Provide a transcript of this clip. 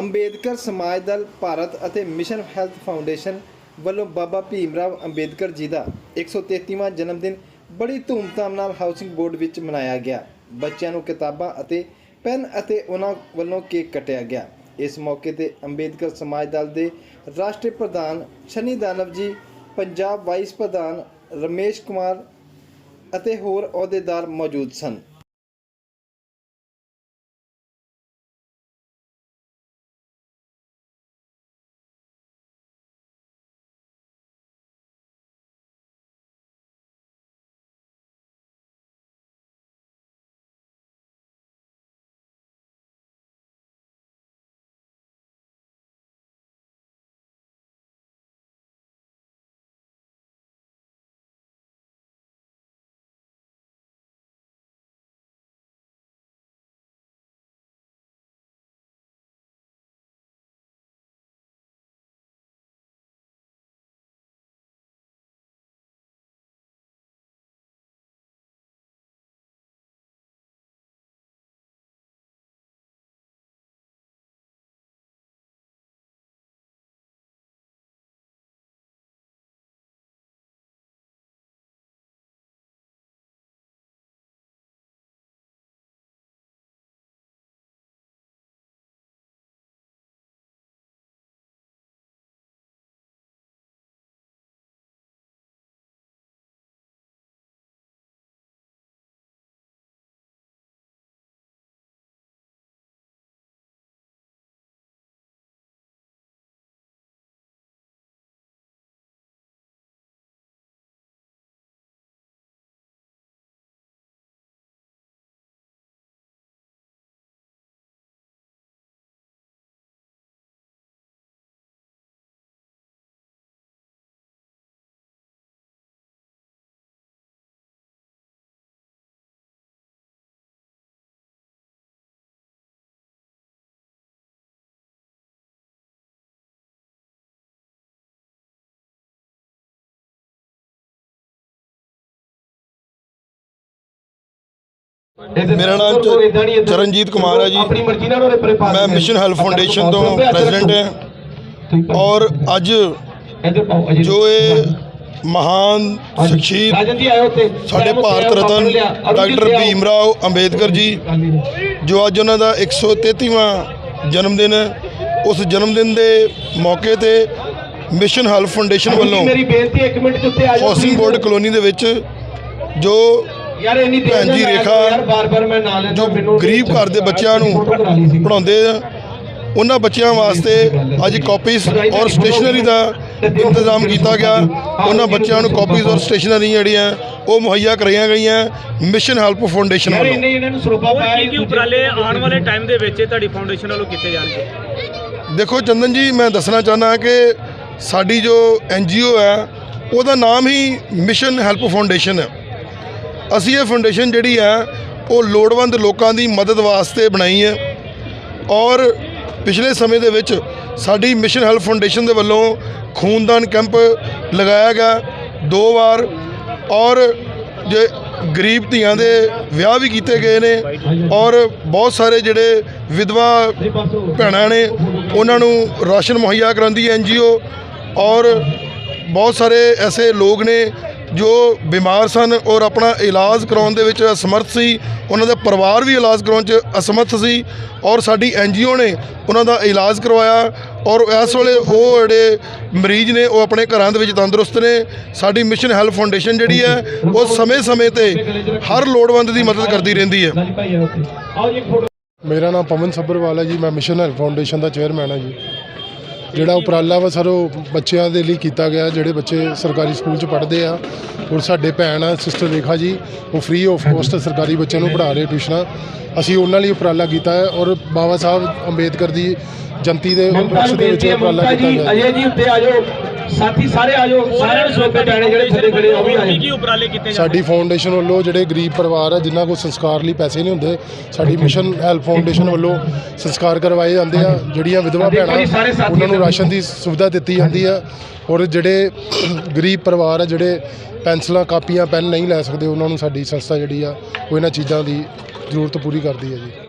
ਅੰਬੇਦਕਰ ਸਮਾਜ ਦਲ, ਭਾਰਤ ਅਤੇ mission health foundation ਵੱਲੋਂ ਬਾਬਾ ਭੀਮ ਰਾਵ ਅੰਬੇਦਕਰ ਜੀ ਦਾ 133ਵਾਂ ਜਨਮ ਦਿਨ ਬੜੀ ਧੂਮਧਾਮ ਨਾਲ ਹਾਊਸਿੰਗ ਬੋਰਡ ਵਿੱਚ ਮਨਾਇਆ ਗਿਆ। ਬੱਚਿਆਂ ਨੂੰ ਕਿਤਾਬਾਂ ਅਤੇ ਪੈਨ ਅਤੇ ਉਹਨਾਂ ਵੱਲੋਂ ਕੇਕ ਕੱਟਿਆ ਗਿਆ। ਇਸ ਮੌਕੇ ਤੇ ਅੰਬੇਦਕਰ ਸਮਾਜ ਦਲ ਦੇ ਰਾਸ਼ਟਰੀ ਪ੍ਰਧਾਨ ਸ਼ਨੀ ਦਾਨਵ ਜੀ, ਪੰਜਾਬ ਵਾਈਸ ਪ੍ਰਧਾਨ ਰਮੇਸ਼ ਕੁਮਾਰ ਅਤੇ ਹੋਰ ਅਹੁਦੇਦਾਰ ਮੌਜੂਦ ਸਨ। ਮੇਰਾ ਨਾਮ ਚਰਨਜੀਤ ਕੁਮਾਰ ਹੈ ਜੀ। ਮੈਂ ਮਿਸ਼ਨ ਹੈਲਥ ਫਾਊਂਡੇਸ਼ਨ ਤੋਂ ਪ੍ਰੈਜ਼ੀਡੈਂਟ ਹਾਂ। ਔਰ ਅੱਜ ਜੋ ਇਹ ਮਹਾਨ ਸ਼ਖਸੀਅਤ ਸਾਡੇ ਭਾਰਤ ਰਤਨ ਡਾਕਟਰ ਭੀਮ ਰਾਓ ਅੰਬੇਦਕਰ ਜੀ ਜੋ ਅੱਜ ਉਹਨਾਂ ਦਾ 133ਵਾਂ ਜਨਮ ਦਿਨ ਹੈ ਉਸ ਜਨਮ ਦਿਨ ਦੇ ਮੌਕੇ ਤੇ ਮਿਸ਼ਨ ਹੈਲਥ ਫਾਊਂਡੇਸ਼ਨ ਵੱਲੋਂ ਮੇਰੀ ਬੇਨਤੀ ਇੱਕ ਮਿੰਟ ਦੇ ਉੱਤੇ ਆ ਜਾਓ ਹਾਊਸਿੰਗ ਬੋਰਡ ਕਲੋਨੀ ਦੇ ਵਿੱਚ ਜੋ ਭੈਣ ਜੀ ਰੇਖਾ ਯਾਰ ਬਾਰ-ਬਾਰ ਮੈਂ ਨਾਲ ਲੈਂਦਾ, ਜੋ ਗਰੀਬ ਘਰ ਦੇ ਬੱਚਿਆਂ ਨੂੰ। ਪੜਾਉਂਦੇ ਆ ਉਹਨਾਂ ਬੱਚਿਆਂ ਵਾਸਤੇ ਅੱਜ ਕਾਪੀਜ਼ ਔਰ ਸਟੇਸ਼ਨਰੀ ਦਾ ਇੰਤਜ਼ਾਮ ਕੀਤਾ ਗਿਆ। ਉਹਨਾਂ ਬੱਚਿਆਂ ਨੂੰ ਕਾਪੀਜ਼ ਔਰ ਸਟੇਸ਼ਨਰੀ ਜਿਹੜੀਆਂ ਉਹ ਮੁਹੱਈਆ ਕਰਾਈਆਂ ਗਈਆਂ। ਮਿਸ਼ਨ ਹੈਲਪ ਫਾਊਂਡੇਸ਼ਨ ਵੱਲੋਂ। ਇੰਨੇ ਇਹਨਾਂ ਨੂੰ ਸਰੋਪਾ ਹੋਰ ਪਾਇਆ ਕੀ ਕੀ ਉਪਰਾਲੇ ਆਉਣ ਵਾਲੇ ਟਾਈਮ ਦੇ ਵਿੱਚ ਤੁਹਾਡੀ ਫਾਊਂਡੇਸ਼ਨ ਵੱਲੋਂ ਕੀਤੇ ਜਾਣਗੇ? ਦੇਖੋ ਚੰਦਨ ਜੀ ਮੈਂ ਦੱਸਣਾ ਚਾਹੁੰਦਾ ਕਿ ਸਾਡੀ ਜੋ ਐਨਜੀਓ ਹੈ ਉਹਦਾ ਨਾਮ ਹੀ ਮਿਸ਼ਨ ਹੈਲਪ ਫਾਊਂਡੇਸ਼ਨ ਹੈ। ਅਸੀਂ ਇਹ ਫਾਊਂਡੇਸ਼ਨ ਜਿਹੜੀ ਹੈ ਉਹ ਲੋੜਵੰਦ ਲੋਕਾਂ ਦੀ ਮਦਦ ਵਾਸਤੇ ਬਣਾਈ ਹੈ। ਔਰ ਪਿਛਲੇ ਸਮੇਂ ਦੇ ਵਿੱਚ ਸਾਡੀ ਮਿਸ਼ਨ ਹੈਲਥ ਫਾਊਂਡੇਸ਼ਨ ਦੇ ਵੱਲੋਂ ਖੂਨਦਾਨ ਕੈਂਪ ਲਗਾਇਆ ਗਿਆ ਦੋ ਵਾਰ। ਔਰ ਜੇ ਗਰੀਬ ਧੀਆਂ ਦੇ ਵਿਆਹ ਵੀ ਕੀਤੇ ਗਏ ਨੇ, ਔਰ ਬਹੁਤ ਸਾਰੇ ਜਿਹੜੇ ਵਿਧਵਾ ਭੈਣਾਂ ਨੇ, ਉਹਨਾਂ ਨੂੰ ਰਾਸ਼ਨ ਮੁਹੱਈਆ ਕਰਾਉਂਦੀ ਹੈ ਐਨਜੀਓ ਔਰ ਬਹੁਤ ਸਾਰੇ ਐਸੇ ਲੋਕ ਨੇ ਜੋ ਬਿਮਾਰ ਸਨ ਔਰ ਆਪਣਾ ਇਲਾਜ ਕਰਾਉਣ ਦੇ ਵਿੱਚ ਅਸਮਰਥ ਸੀ ਉਹਨਾਂ ਦਾ ਪਰਿਵਾਰ ਵੀ ਇਲਾਜ ਕਰਾਉਣ 'ਚ ਅਸਮਰਥ ਸੀ ਔਰ ਸਾਡੀ ਐਨਜੀਓ ਨੇ ਉਹਨਾਂ ਦਾ ਇਲਾਜ ਕਰਵਾਇਆ ਔਰ ਇਸ ਵੇਲੇ ਉਹ ਜਿਹੜੇ ਮਰੀਜ਼ ਨੇ ਉਹ ਆਪਣੇ ਘਰਾਂ ਦੇ ਵਿੱਚ ਤੰਦਰੁਸਤ ਨੇ। ਸਾਡੀ ਮਿਸ਼ਨ ਹੈਲਥ ਫਾਊਂਡੇਸ਼ਨ ਜਿਹੜੀ ਹੈ ਉਹ ਸਮੇਂ-ਸਮੇਂ ਤੇ ਹਰ ਲੋੜਵੰਦ ਦੀ ਮਦਦ ਕਰਦੀ ਰਹਿੰਦੀ ਹੈ। ਮੇਰਾ ਨਾਮ ਪਵਨ ਸੱਭਰਵਾਲ ਹੈ ਜੀ ਮੈਂ ਮਿਸ਼ਨ ਹੈਲਪ ਫਾਊਂਡੇਸ਼ਨ ਦਾ ਚੇਅਰਮੈਨ ਹਾਂ ਜੀ। ਜਿਹੜਾ ਉਪਰਾਲਾ ਵਾ ਸਰ ਉਹ ਬੱਚਿਆਂ ਦੇ ਲਈ ਕੀਤਾ ਗਿਆ ਜਿਹੜੇ ਬੱਚੇ ਸਰਕਾਰੀ ਸਕੂਲ 'ਚ ਪੜ੍ਹਦੇ ਆ। ਔਰ ਸਾਡੇ ਭੈਣ ਆ ਸਿਸਟਰ ਰੇਖਾ ਜੀ ਉਹ ਫ੍ਰੀ ਆਫ ਕੋਸਟ ਸਰਕਾਰੀ ਬੱਚਿਆਂ ਨੂੰ ਪੜ੍ਹਾ ਰਹੇ ਟਿਊਸ਼ਨਾਂ। ਅਸੀਂ ਉਹਨਾਂ ਲਈ ਉਪਰਾਲਾ ਕੀਤਾ ਹੈ ਔਰ ਬਾਬਾ ਸਾਹਿਬ ਅੰਬੇਦਕਰ ਦੀ ਜਯੰਤੀ ਦੇ ਵਿੱਚ ਉਪਰਾਲਾ ਕੀਤਾ ਜੀ ਗਿਆ। ਅਜੇ ਜੀ ਉੱਤੇ ਆ ਜਾਓ। ਸਾਥੀ ਸਾਰੇ ਆ ਜਾਓ ਸਾਰਿਆਂ ਨੂੰ ਸਰੋਪੇ ਪੈਣੇ ਜਿਹੜੇ ਥੱਲੇ ਖੜੇ ਉਹ ਵੀ ਆ ਕੀ ਉਪਰਾਲੇ ਕੀਤੇ ਸਾਡੀ ਫਾਊਂਡੇਸ਼ਨ ਵੱਲੋਂ ਜਿਹੜੇ ਗਰੀਬ ਪਰਿਵਾਰ ਆ ਜਿਨ੍ਹਾਂ ਕੋਲ ਸੰਸਕਾਰ ਲਈ ਪੈਸੇ ਨਹੀਂ ਹੁੰਦੇ ਸਾਡੀ ਮਿਸ਼ਨ ਹੈਲਪ ਫਾਊਂਡੇਸ਼ਨ ਵੱਲੋਂ ਸੰਸਕਾਰ ਕਰਵਾਏ ਜਾਂਦੇ ਆ। ਜਿਹੜੀਆਂ ਵਿਧਵਾ ਭੈਣਾਂ ਉਹਨਾਂ ਨੂੰ ਰਾਸ਼ਨ ਦੀ ਸੁਵਿਧਾ ਦਿੱਤੀ ਜਾਂਦੀ ਆ। ਔਰ ਜਿਹੜੇ ਗਰੀਬ ਪਰਿਵਾਰ ਆ ਜਿਹੜੇ ਪੈਨਸਲਾਂ ਕਾਪੀਆਂ ਪੈਨ ਨਹੀਂ ਲੈ ਸਕਦੇ ਉਹਨਾਂ ਨੂੰ ਸਾਡੀ ਸੰਸਥਾ ਜਿਹੜੀ ਆ ਉਹ ਇਹਨਾਂ ਚੀਜ਼ਾਂ ਦੀ ਜ਼ਰੂਰਤ ਪੂਰੀ ਕਰਦੀ ਹੈ ਜੀ।